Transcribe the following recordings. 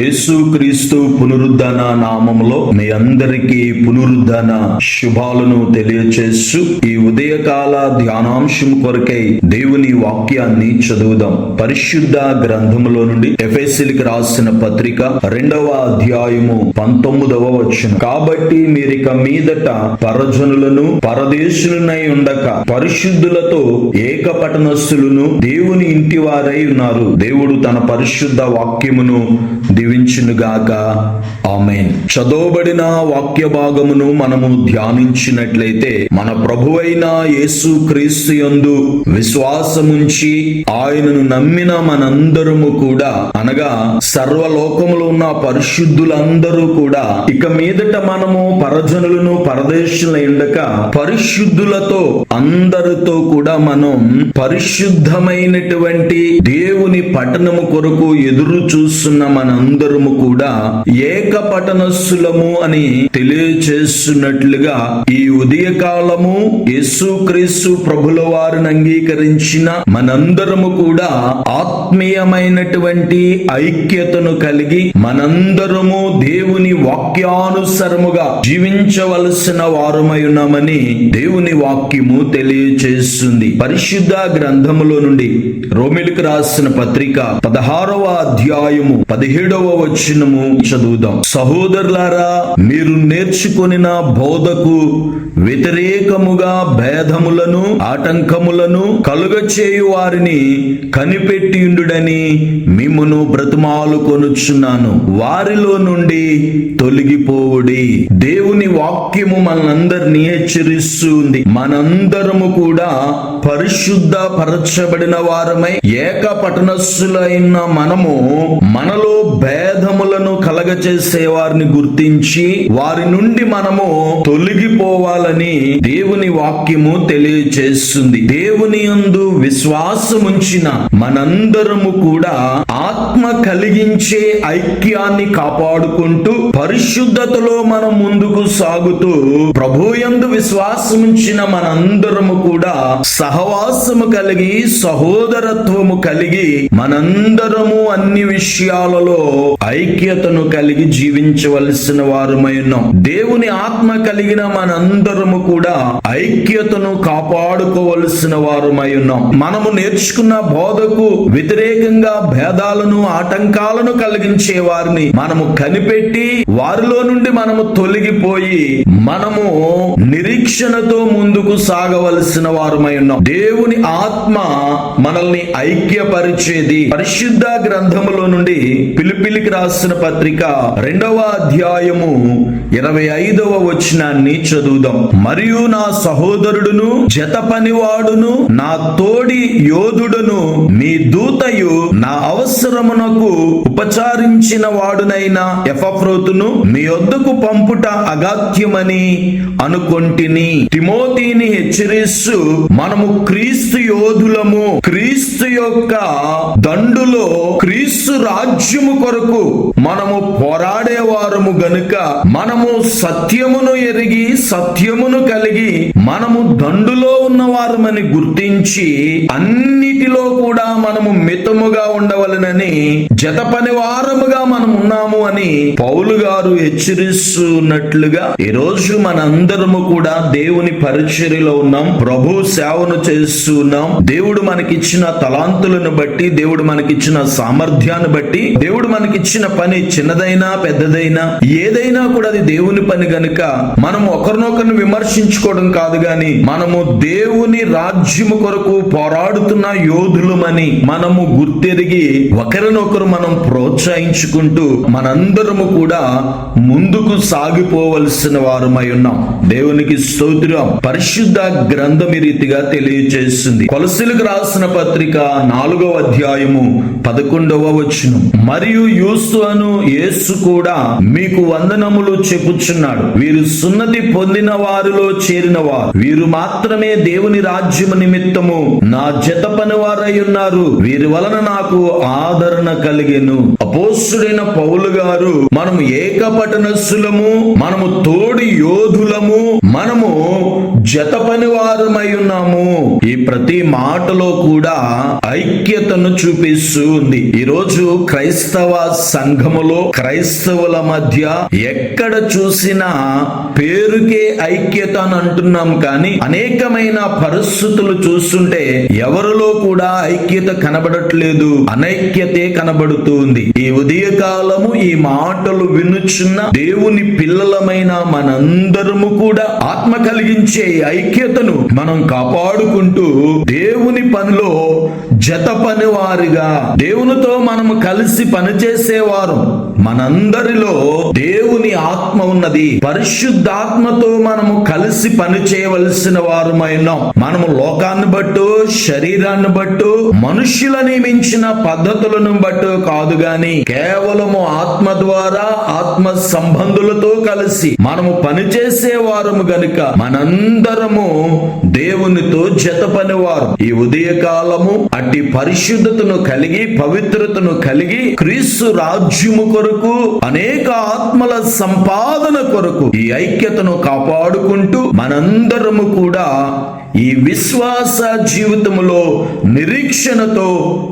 యేసుక్రీస్తు పునరుద్ధరణ నామములో మీ అందరికీ పునరుద్ధరణ శుభాలను తెలియచేస్తూ ఈ ఉదయకాల ధ్యానాంశం కొరకై దేవుని వాక్యాన్ని చదువుదాం. పరిశుద్ధ గ్రంథములో నుండి ఎఫెసిలికి రాసిన పత్రిక రెండవ అధ్యాయము పంతొమ్మిదవ వచ్చిన కాబట్టి మీరిక మీదట పరజనులను పరదేశులనై ఉండక పరిశుద్ధులతో ఏకపటనస్తులను దేవుని ఇంటి వారై ఉన్నారు. దేవుడు తన పరిశుద్ధ వాక్యమును దీవించునుగాక. ఆమెన్. చదవబడిన వాక్య భాగమును మనము ధ్యానించినట్లయితే మన ప్రభువైన యేసు క్రీస్తు యందు విశ్వాసముంచి ఆయనను నమ్మిన మనందరము కూడా అనగా సర్వలోకములో ఉన్న పరిశుద్ధులందరూ కూడా ఇక మీదట మనము పరజనులను పరదేశులై ఉండక పరిశుద్ధులతో అందరితో కూడా మనం పరిశుద్ధమైనటువంటి దేవుని పట్టణము కొరకు ఎదురు చూస్తున్న అందరము కూడా ఏక అని తెలియచేస్తున్నట్లుగా ఈ ఉదయకాలము యేసుక్రీస్తు ప్రభుల వారిని అంగీకరించిన మనందరము కూడా ఆత్మీయమైనటువంటి ఐక్యతను కలిగి మనందరము దేవుని వాక్యానుసరముగా జీవించవలసిన వారమై ఉన్నామని దేవుని వాక్యము తెలియచేస్తుంది. పరిశుద్ధ గ్రంథములో నుండి రోమిలకు రాసిన పత్రిక పదహారవ అధ్యాయము పదిహేడవ వచనము చదువుదాం. సహోదరులారా మీరు నేర్చుకొనిన బోధకు వ్యతిరేకముగా భేదములను ఆటంకములను కలుగచేయు వారిని కనిపెట్టియుండుడని మిమ్మను బ్రతుమాలు కొనుచున్నాను. వారిలో నుండి తొలగిపోవుడి. దేవుని వాక్యము మనందరినీ హెచ్చరిస్తుంది. మనందరము కూడా పరిశుద్ధ పరచబడిన వారమై ఏక పట్టణస్థులైన మనము మనలో భేదములను కలగచేసే వారిని గుర్తించి వారి నుండి మనము తొలగిపోవాలని వాక్యము తెలియజేస్తుంది. దేవుని యందు విశ్వాసముంచిన మనందరము కూడా ఆత్మ కలిగించే ఐక్యాన్ని కాపాడుకుంటూ పరిశుద్ధతలో మనం ముందుకు సాగుతూ ప్రభు యందు విశ్వాసముంచిన మనందరము కూడా సహవాసము కలిగి సహోదరత్వము కలిగి మనందరము అన్ని విషయాలలో ఐక్యతను కలిగి జీవించవలసిన వారమై ఉన్నాం. దేవుని ఆత్మ కలిగిన మనందరము కూడా ఐక్యతను కాపాడుకోవలసిన వారుమై ఉన్నాం. మనము నేర్చుకున్న బోధకు వ్యతిరేకంగా భేదాలను ఆటంకాలను కలిగించే వారిని మనము కనిపెట్టి వారిలో నుండి మనము తొలగిపోయి మనము నిరీక్షణతో ముందుకు సాగవలసిన వారుమై ఉన్నాం. దేవుని ఆత్మ మనల్ని ఐక్యపరిచేది పరిశుద్ధ గ్రంథములో నుండి పిలిపిలికి రాసిన పత్రిక రెండవ అధ్యాయము ఇరవై ఐదవ వచనాన్ని చదువుదాం. మరియు నా సహోదరుడును జత పనివాడును నా తోడి యోధుడును మీ దూతయు నా అవసరమునకు ఉపచారించిన వాడునైన ఎఫ్రోతును మీ వద్దకు పంపుట అగాత్యమని అనుకొంటిని. తిమోతిని హెచ్చరిస్తూ మనము క్రీస్తు యోధులము క్రీస్తు యొక్క దండులో క్రీస్తు రాజ్యము కొరకు మనము పోరాడేవారము గనుక మనము సత్యమును ఎరిగి సత్యమును కలిగి మనము దండులో ఉన్నవారమని గుర్తించి అన్నిటిలో కూడా మనము మితముగా ఉండవలనని జత పని వారముగా మనం ఉన్నాము అని పౌలు గారు హెచ్చరిస్తున్నట్లుగా ఈ రోజు మనందరము కూడా దేవుని పరిచర్యలో ఉన్నాం ప్రభు సేవను చేస్తున్నాం దేవుడు మనకిచ్చిన తలాంతులను బట్టి దేవుడు మనకిచ్చిన సామర్థ్యాన్ని బట్టి దేవుడు మనకిచ్చిన పని చిన్నదైనా పెద్దదైనా ఏదైనా కూడా అది దేవుని పని గనుక మనం ఒకరినొకరిని విమర్శించుకోవడం కాదు గాని మనము దేవుని రాజ్యము కొరకు పోరాడుతున్న యోధులమని మనము గుర్తెరిగి ఒకరినొకరు మనం ప్రోత్సహించుకుంటూ మనందరము కూడా ముందుకు సాగిపోవలసిన వారమై ఉన్నాం. దేవునికి స్తోత్రం. పరిశుద్ధ గ్రంథం ఈ రీతిగా తెలియజేస్తుంది కొలసిలకు రాసిన పత్రిక నాలుగవ అధ్యాయము పదకొండవ వచనం. మరియు యూసు అను యేసు కూడా మీకు వందనములు చెప్పుచున్నాడు. వీరు సున్నతి పొందిన వారిలో చేరిన వారు వీరు మాత్రమే దేవుని రాజ్యము నిమిత్తము నా జత పని వారై ఉన్నారు. వీరి వలన నాకు ఆదరణ కలిగెను. అపోస్తుడైన పౌలు గారు మనము ఏకపటనస్సులము మనము తోడి యోధులము మనము జత పని వారమై ఉన్నాము. ఈ ప్రతి మాటలో కూడా ఐక్యతను చూపిస్తూ ఉంది. ఈ రోజు క్రైస్తవ సంఘములో క్రైస్తవుల మధ్య ఎక్కడ చూసినా పేరుకే ఐక్యత అని అంటున్నాం కానీ అనేకమైన పరిస్థితులు చూస్తుంటే ఎవరిలో కూడా ఐక్యత కనబడట్లేదు. అనైక్యతే కనబడుతుంది ఈ ఉదయకాలము ఈ మాటలు వినుచున్న దేవుని పిల్లలమైన మనందరము కూడా ఆత్మ కలిగించే ఐక్యతను మనం కాపాడుకుంటూ దేవుని పనిలో జత పని వారిగా దేవునితో మనము కలిసి పనిచేసేవారు. మనందరిలో దేవుని ఆత్మ ఉన్నది. పరిశుద్ధాత్మతో మనము కలిసి పని చేయవలసిన వారమై ఉన్నాం మనము లోకాన్ని బట్టు శరీరాన్ని బట్టు మనుష్యుల నియమించిన పద్ధతులను బట్టు కాదు గాని కేవలము ఆత్మ ద్వారా ఆత్మ సంబంధులతో కలిసి మనము పనిచేసే వారము గనుక మనందరము దేవునితో జత పనివారు ఈ ఉదయ కాలము అట్టి పరిశుద్ధతను కలిగి పవిత్రతను కలిగి క్రీస్తు రాజ్యము కొరకు అనేక ఆత్మల సంపాదన కొరకు ఈ ఐక్యతను కాపాడుకుంటూ మనందరము కూడా ఈ విశ్వాస జీవితములో నిరీక్షణతో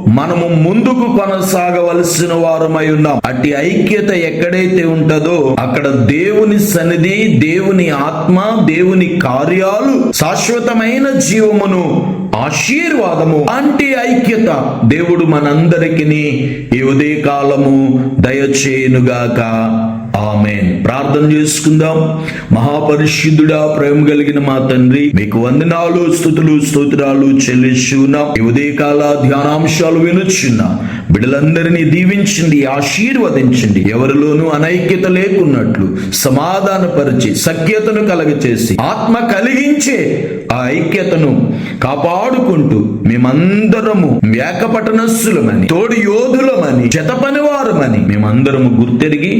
మనము ముందుకు కొనసాగవలసిన వారమై ఉన్నాం. అట్టి ఐక్యత ఎక్కడైతే ఉంటుందో అక్కడ దేవుని సన్నిధి దేవుని ఆత్మ దేవుని కార్యాలు శాశ్వతమైన జీవమును ఆశీర్వాదము అంటే ఐక్యత దేవుడు మనందరికీ ఈ ఉదయకాలము దయచేయునుగాక. ఆమెన్. ప్రార్థన చేసుకుందాం. మహాపరిశుద్ధుడా ప్రేమ కలిగిన మా తండ్రి మీకు వందనాలు స్థుతులు స్తోత్రాలు చెల్లిస్తున్నాం ఈ ఉదయకాల ధ్యానాంశాలు వినుచున్నా. బిడ్డలందరినీ దీవించండి ఆశీర్వదించండి. ఎవరిలోనూ అనైక్యత లేకున్నట్లు సమాధానపరిచి సఖ్యతను కలగచేసి ఆత్మ కలిగించే ఆ ఐక్యతను కాపాడుకుంటూ మేమందరము వేకపటనస్సులమని తోడు యోధులమని జతపనివారమని మేమందరము గుర్తెరిగి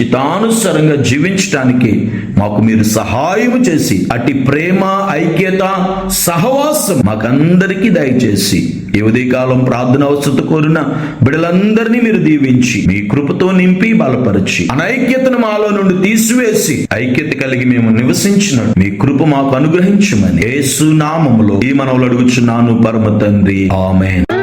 చిత్తానుసరంగా జీవించటానికి మాకు మీరు సహాయం చేసి అట్టి ప్రేమ ఐక్యత సహవాసం మాకందరికీ దయచేసి ఈ ఉదయకాలం ప్రార్థన అవసరత కోరిన బిడలందరినీ మీరు దీవించి మీ కృపతో నింపి బలపరిచి అనైక్యతను మాలో నుండి తీసివేసి ఐక్యత కలిగి మేము నివసించినట్టు మీ కృప మాకు అనుగ్రహించమని యేసు నామములో ఈ మనవులు అడుగుచున్నాను పరమ తండ్రి. ఆమెన్.